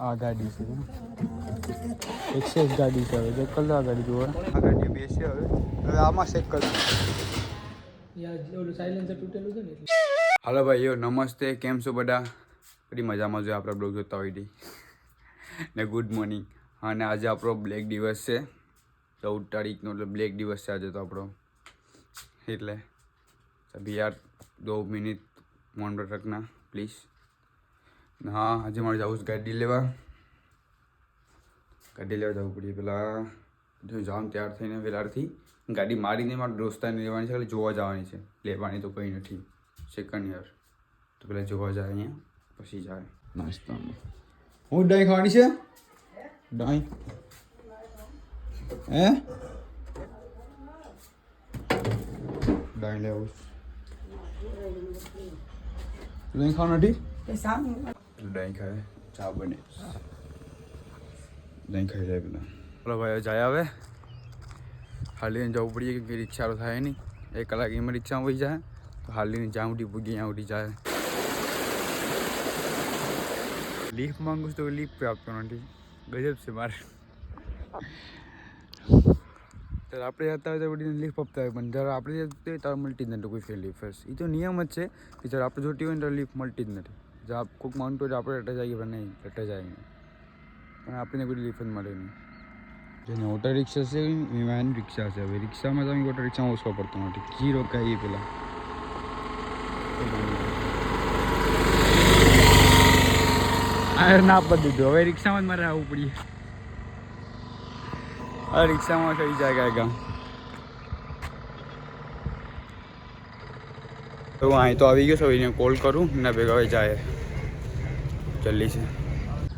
આ ગાડી છે. એક્સેસ ગાડી છે હવે. ચેક કરી આ ગાડી જુઓ આ ગાડી બેસી હવે. હવે આમાં ચેક કરી. ઓલું સાયલેન્સર તૂટેલું છે ને એટલે. હાલો ભાઈઓ નમસ્તે. કેમ છો બધા? બધી મજામાં જો આપણા બ્લોગ જોતા હોય. ને ગુડ મોર્નિંગ અને આજે આપણો બ્લેક દિવસ છે. ચૌદ તારીખનો એટલે બ્લેક દિવસ છે આજે તો આપણો. એટલે. યાર દો મિનિટ મોન રખના પ્લીઝ હા આજે મારે જવું છે ગાડી લેવા. ગાડી લેવા જવું પડ્યું પેલા. જો જામ તૈયાર થઈને વેલારથી ગાડી મારીને મારા દોસ્તાને લેવાની છે ખાલી જોવા જવાની છે. લેવાની તો કંઈ નથી. સેકન્ડ યર તો પેલા જોવા જાય અહીંયા પછી જાય. નાસ્તામાં. હું ડાઈ ખાવાની છે? ડાઈ હે? ડાઈ લેવું ડાઈ ખાવાનું નથી? દહીં ખાય ચા બને દહીં ખાઈ જાય પેલા ચાલો ભાઈ જાય આવે હાલીને જવું પડીએ કે રિક્ષા તો થાય નહીં એક કલાક એમાં રિક્ષામાં વહી જાય તો હાલીને જ્યાં ઉઠી પૂગી ત્યાં ઉઠી જાય લીફ માંગુ છું તો લીફ આપતો નથી ગજબ છે મારે ત્યારે આપણે જતા હોય તો બધી લીફ આપતા હોય પણ જ્યારે આપણે જતા હોય ત્યારે મળતી જ નથી કોઈ ફેર લીફ એ તો નિયમ જ છે કે જ્યારે આપણે જોતી હોય ને ત્યારે લીફ મળતી જ નથી માનતો હોય તો આપણે અટા જઈએ, પણ નહીં અટા જાય પણ આપણને કોઈ રિલીફ મળે નહીં. જેને ઓટો રિક્ષા છે વેન રિક્ષા છે. હવે રિક્ષામાં તમે ઓટો રિક્ષામાં ઓછો પડતો નથી ઘી રોકાઈએ પેલા. ના પડી દીધું. હવે રિક્ષામાં જ મારે આવવું પડીએ. આ રિક્ષામાં થઈ જાય કાંઈ કામ હું અહીં તો આવી ગયો છું એને કોલ કરું ને ભેગા હવે જાય. જલ્દી છે.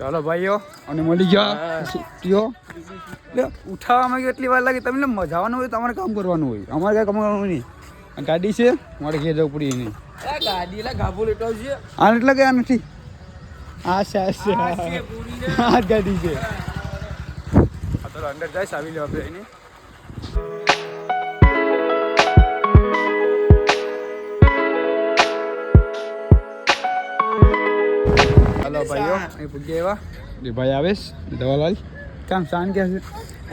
ચાલો ભાઈઓ અને મળી ગયા. છુટ્ટીઓ એટલે ઉઠાવવામાં કેટલી વાર લાગે. તમને મજાવાનું હોય તમારે કામ કરવાનું હોય. અમારે કાંઈ કામ કરવાનું નહીં. ગાડી છે મારે ઘેર જવું પડી એની. ગાડી એટલે ગાભો લેટો છે આ એટલે આ નથી? આ છે આ ગાડી છે. અંદર જાય સાવી લેવા આપણે એની હાલો ભાઈઓ અહીં પૂગી આવ્યા એ ભાઈ આવેશ દવાલાલ કામ શાન કે છે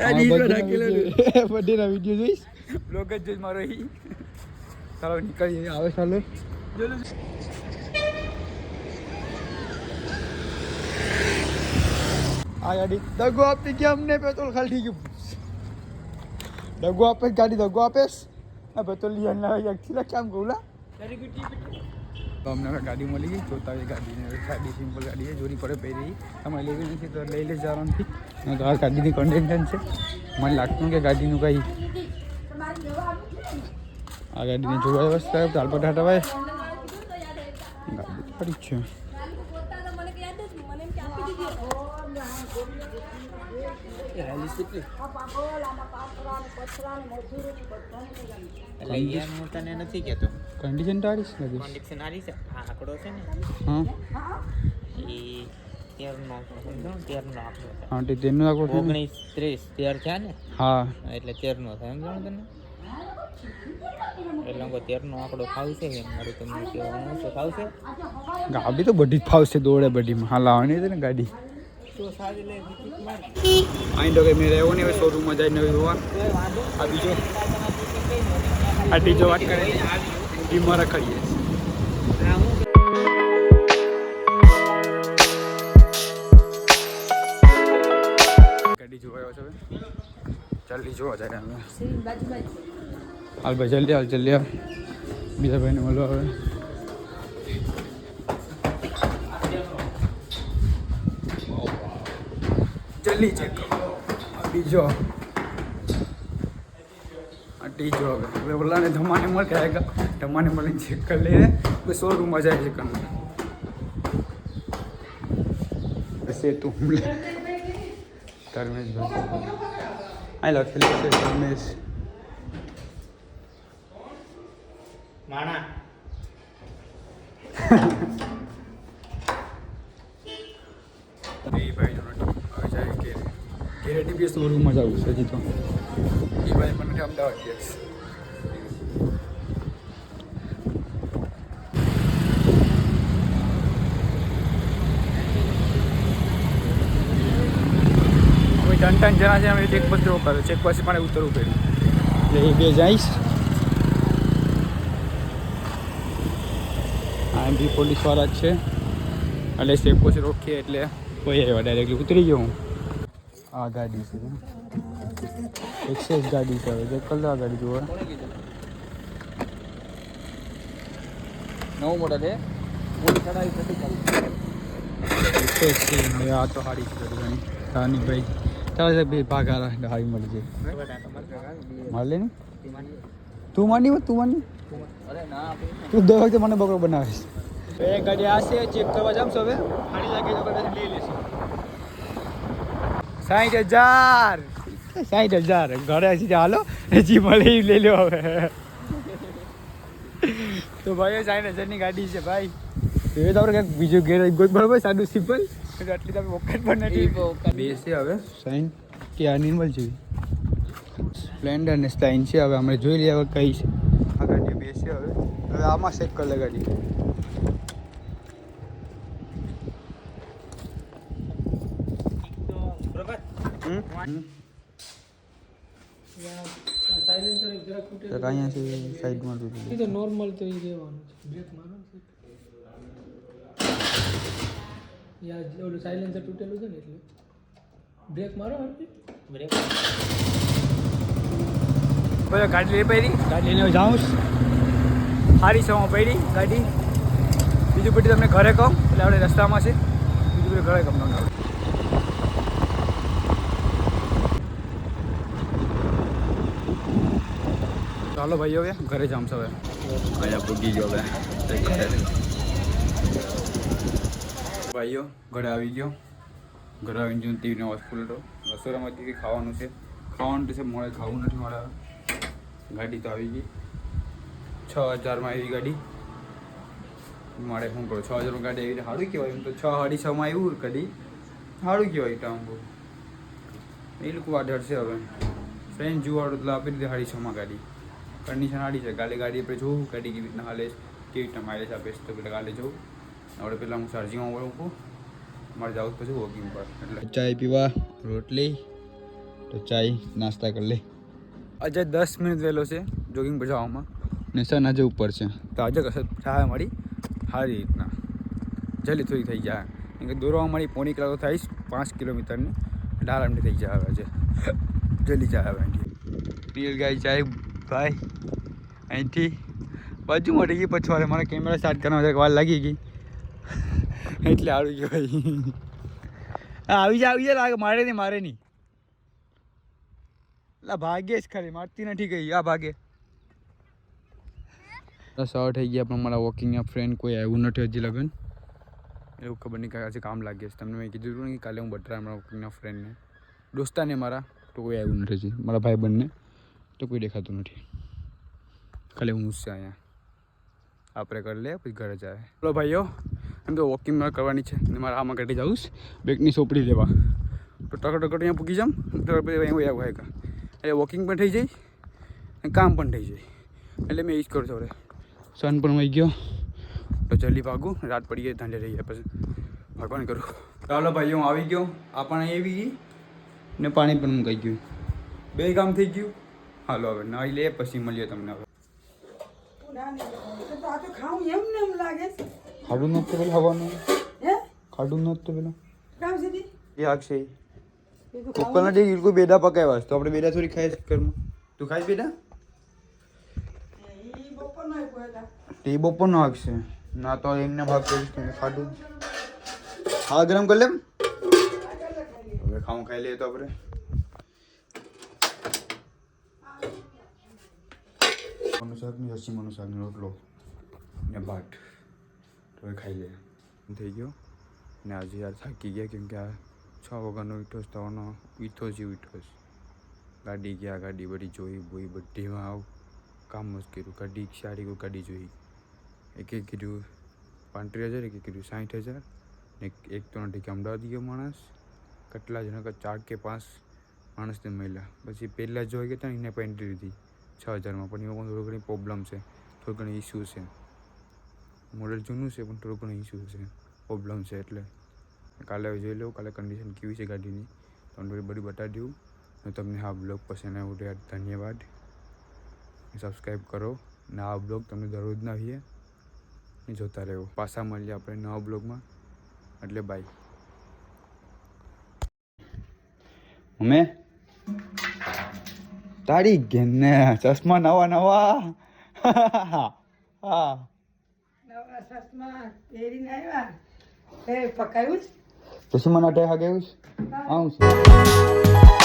આ દીકરો ઢાકેલો બધીના વિડીયો જોઈશ બ્લોગ જ જોઈશ મારો ઈ ચાલો નીકળીએ આવે ચાલો આ ગાડી દગો આપતી કે અમને પેટ્રોલ ખાલી થઈ ગયું દગો આપે ગાડી દગો આપેશ આ પેટ્રોલ લઈ ના એકચુઅલી કામ કહું લા તારી ગુટી ગુટી. તો અમને હવે ગાડી મળી ગઈ. જોતા હોય ગાડીને. ગાડી સિમ્પલ ગાડી છે. જોરી પડે પહેરી. તમારે લેવી નથી તો લઈ આરામથી નહીં તો ગાડીની કન્ડિશન છે. મને લાગતું કે ગાડીનું કંઈ આ ગાડીની જોવા વ્યવસ્થા તાલપટ હટાવાય ગાડી પડી છે. એટલે યાર હું તને નથી કહેતો કન્ડિશન તારી જ લાગે કોન્ડિક્શન હારી છે આ આંકડો છે ને હા એ તેરનો આંકડો સમજો ને તેરનો આંકડો છે હા તે તેનું આખો છે ને? ઓગણીસ ત્રીસ તેર થયા ને હા એટલે તેરનો થાય સમજો ને તને એટલે હું તેરનો આંકડો ફાવશે કે મારું તમને કહેવાનું છે ફાવશે ગાડી તો બધી જ ફાવશે દોડે બધીમાં હા લાવવાની છે ને ગાડી અહીં તો કંઈ મેં રહેવો નહીં હવે શોરૂમમાં જઈને હવે જોવા આ બીજો આ બીજો વાત કરે ટીમમાં રખાડીએ ગાડી જોવા આવ્યો છે હવે જલ્દી જોવા જાય અમે હાલ ભાઈ જલ્દી હાલ જલ્દી હાલ બીજા ભાઈને મળવા હવે જલ્દી ચેક કરો બીજો टीचर। हो गए। वे बोला नहीं धमाने मर के आएगा। धमाने मर चेक कर ले वे सौ रूम आ जाए चेक करना। ऐसे तो हम धर्मेश भाई। आई लव फिल से धर्मेश। माना। भाई ઘેરે ટીપીએસ શોરૂમમાં જવું છે હજી તો એ ભાઈ મને અમદાવાદ ગયા છે ત્રણ ત્રણ જણા છે અમે ચેક પોસ્ટ રોકાયો ચેક પોસ્ટ પણ ઉતરવું પડ્યું એટલે એ બે જઈશ આ બી પોલીસવાળા જ છે એટલે ચેક પોસ્ટ રોકીએ એટલે કોઈ આવ્યા ડાયરેક્ટલી ઉતરી ગયો હું આ ગાડી છે એક્સેસ ગાડી છે હવે ચેક કરી લો આ ગાડી જુઓ નવું મોડલ હે મોડી ચડાવી નથી ચાલુ એક્સેસ છે હવે આ તો હારી છે થોડી ઘણી તાની ભાઈ ચાલો બે ભાગ આ હારી મળી જાય મળે ને તું માની હો, તું માની અરે ના આપણે તું દર વખતે મને બકરો બનાવીશ એ ગાડી આ છે ચેક કરવા જામશો હવે સારી લાગે તો કદાચ લઈ લેશું સાઠ હજાર. સાઠ હજાર. ઘરે હજી હાલો. હજી મળે લઈ લો હવે. તો ભાઈ સાઠ હજારની ગાડી છે ભાઈ. એ તો આપણે કંઈક બીજું ઘેર બરોબર બરાબર સાદું સિમ્પલ આટલી તમે વખત પણ નથી. બેસે હવે. સાઈન કે આ નિર્મલ જેવી. સ્પ્લેન્ડર ને સ્ટાઇન છે હવે. અમે જોઈ લઈએ હવે કઈ છે. આ ગાડી બેસે હવે. હવે આમાં સેટ કરી લે ગાડી. તો અહીંયા છે સાઈડમાં તૂટી એ તો નોર્મલ તો એ રહેવાનું છે બ્રેક મારો ને યા ઓલું સાયલેન્સર તૂટેલું છે ને એટલે બ્રેક મારો હરખી બ્રેક બોલો ગાડી લઈ પડી ગાડી લઈને જાઉં સારી સમય પડી ગાડી બીજું બધું તમને ઘરે કહું એટલે આપણે રસ્તામાં છે બીજું બધું ઘરે કહું તમને ચાલો ભાઈઓ હવે, ઘરે જામ હવે. અહીંયા પૂગી ગયો હવે. ભાઈઓ, ઘરે આવી ગયો. ઘરે આવીને જોઈને ટીવીને અવાજ ફૂલ હતો રસોડામાંથી કંઈ ખાવાનું છે ખાવાનું છે, મોડે ખાવું નથી મળે ગાડી તો આવી ગઈ. છ હજારમાં આવી ગાડી. મારે શું કરો? છ હજારમાં ગાડી આવી સારું કહેવાય એમ તો. છ, સાડી છમાં આવ્યું ગાડી. સારું કહેવાય બહુ એ લોકો વાઢર છે હવે. ફ્રેન્ડ જોવાડું એટલે આપી દીધી સાડી છમાં ગાડી. કન્ડિશન સારી છે. કાલે ગાડી આપણે જોવું ગાડી કેવી રીતના હાલે છે, કેવી રીતના માઇલેજ આપે છે તો કાલે જોઉં આપણે પહેલાં હું ચાર્જિંગમાં મૂકું મારે જાઉં તો પછી વોકિંગ પર. એટલે ચાય પીવા રોટલી તો ચાય નાસ્તા કરી લે. આજે દસ મિનિટ વહેલો છે જોગિંગ પર જવામાં. ને સન આજે ઉપર છે. તો આજે કસરત થાય મારી સારી રીતના. જલ્દી થોડી થઈ જાય. કેમ કે દોરવા મારી પોણી કલાક થાય પાંચ કિલોમીટરની એટલે આરામથી થઈ જાય આવે આજે. જલ્દી જાય આવે રીલ ગાય જાય ભાઈ અહીંથી બાજુ મળી ગઈ પછવાડે મારા કેમેરા સ્ટાર્ટ કરવા જરાક વાર લાગી ગઈ એટલે આવી ગયો ભાઈ હા, આવી જાય આવી જાય લાગે મારે નહીં મારે નહીં એટલે ભાગ્યે જ ખરી મારતી નથી ગઈ આ ભાગે સવાર થઈ ગયા પણ મારા વોકિંગના ફ્રેન્ડ કોઈ આવ્યું નથી હજી લગન એવું ખબર નહીં કે આજે કામ લાગે છે તમને મેં કીધું હતું ને કે કાલે હું બટરા મારા વોકિંગના ફ્રેન્ડને દોસ્તાને મારા તો કોઈ આવ્યું નથી હજી મારા ભાઈ બંને તો કોઈ દેખાતું નથી. ખાલી હું છે અહીંયા. આપણે કરી લે પછી ઘરે જાય. ચલો ભાઈઓ, એમ તો વોકિંગ મારે કરવાની છે. ને મારે આમાં કાઢી જાઉં બેગની સોપડી લેવા. તો ટકો ટકો અહીંયા પૂકી જામ તો પછી અહીંયા આવું એટલે વોકિંગ પણ થઈ જાય અને કામ પણ થઈ જાય એટલે મેં એ જ કરું છું આપણે સન પણ વહી ગયો. તો જલ્દી ભાગું. રાત પડી ગઈ ઠંડે રહી જાય પછી ભગવાન કરું. ચાલો ભાઈઓ હું આવી ગયો. આ પણ આવી ગઈ ને પાણી પણ મુકાઈ ગયું. બે કામ થઈ ગયું. હાલો હવે નાઈ લે પછી મળીએ તમને હવે તો આ તો ખાવું એમ ને એમ લાગે છે. ખાડું નહોતું પેલા હવાનું હે ખાડું નહોતું પેલા કામ છે દી? એ આગશે એ તો ઉપર ખાવું નથી બિલકુલ બેડા પકાવ્યા છે તો આપણે બેડા થોડી ખાઈ ઘરમાં તું ખાઈશ બેડા ઈ બપોરનો આપ્યો હતા. તે બપોર નો આગશે ના તો એમને ભાગ કરીશ તમે ખાડું હા ગરમ કરી લેમ હવે ખાવું ખાઈ લઈએ તો આપણે મનુ શાક હસી રસી મનુ શાક રોટલો ને ભાત. તો એ ખાઈ લે. થઈ ગયો. ને આજે યાર થાકી ગયા કેમ કે આ છ વાગ્યાનો ઈઠોસ થવાનો ઈઠો જ ઈઠોસ ગાડી ગયા, ગાડી બધી જોઈ, બોઈ બધીમાં આવ કામ જ કર્યું. ગાડી સારી કોઈ ગાડી જોઈ. એક એક કીધું, પાંત્રીસ હજાર, એક કીધું સાઠ હજાર. ને એક- તો નથી કે અમદાવાદ ગયો માણસ. કેટલા જણા ચાર કે પાંચ માણસને મળ્યા. પછી પહેલાં જોઈ ગયા હતા એને પેન્ટ્રી લીધી. છ હજારમાં, પણ એમાં પણ થોડી ઘણી પ્રોબ્લેમ છે. થોડી ઘણી ઇસ્યુ છે. મોડેલ જૂનું છે, પણ થોડું ઘણું ઇસ્યુ છે. પ્રોબ્લેમ છે એટલે. કાલે જોઈ લઉં કાલે કન્ડિશન કેવી છે ગાડીની. તમને બધી બતાવી દઉં. અને તમને આ બ્લોગ પસંદ આવ્યો ધન્યવાદ. સબસ્ક્રાઈબ કરો. ને આ બ્લોગ તમને દરરોજ ના આવીએ. ને જોતા રહેવો. પાછા મળીએ આપણે નવા બ્લોગમાં એટલે બાય અમે તારી ને ચશ્મા નવા નવા. હા. ચશ્મા મને અટે હાગે આવું છે.